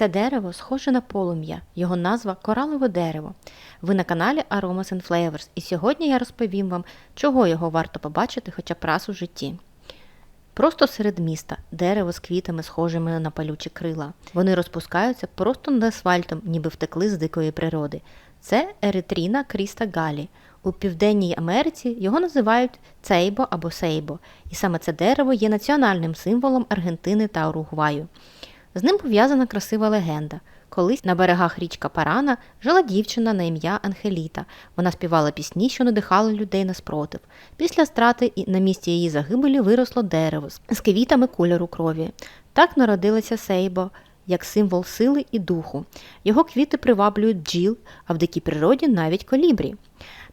Це дерево схоже на полум'я, його назва коралове дерево. Ви на каналі Aromas and Flavors, і сьогодні я розповім вам, чого його варто побачити хоча б раз у житті. Просто серед міста дерево з квітами, схожими на палючі крила. Вони розпускаються просто над асфальтом, ніби втекли з дикої природи. Це Еритріна Кріста Галі. У Південній Америці його називають цейбо або сейбо, і саме це дерево є національним символом Аргентини та Уругваю. З ним пов'язана красива легенда. Колись на берегах річка Парана жила дівчина на ім'я Анхеліта. Вона співала пісні, що надихали людей на спротив. Після страти на місці її загибелі виросло дерево з квітами кольору крові. Так народилася Сейбо як символ сили і духу. Його квіти приваблюють бджіл, а в дикій природі навіть колібрі.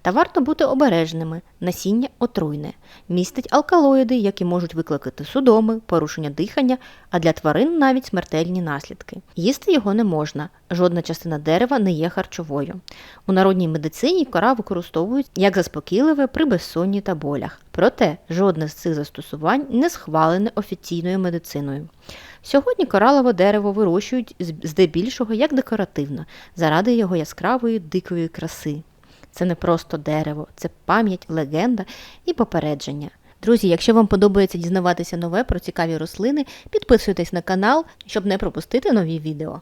Та варто бути обережними. Насіння отруйне, містить алкалоїди, які можуть викликати судоми, порушення дихання, а для тварин навіть смертельні наслідки. Їсти його не можна, жодна частина дерева не є харчовою. У народній медицині кора використовують як заспокійливе при безсонні та болях. Проте жодне з цих застосувань не схвалене офіційною медициною. Сьогодні коралове дерево вирощують здебільшого як декоративне, заради його яскравої дикої краси. Це не просто дерево, це пам'ять, легенда і попередження. Друзі, якщо вам подобається дізнаватися нове про цікаві рослини, підписуйтесь на канал, щоб не пропустити нові відео.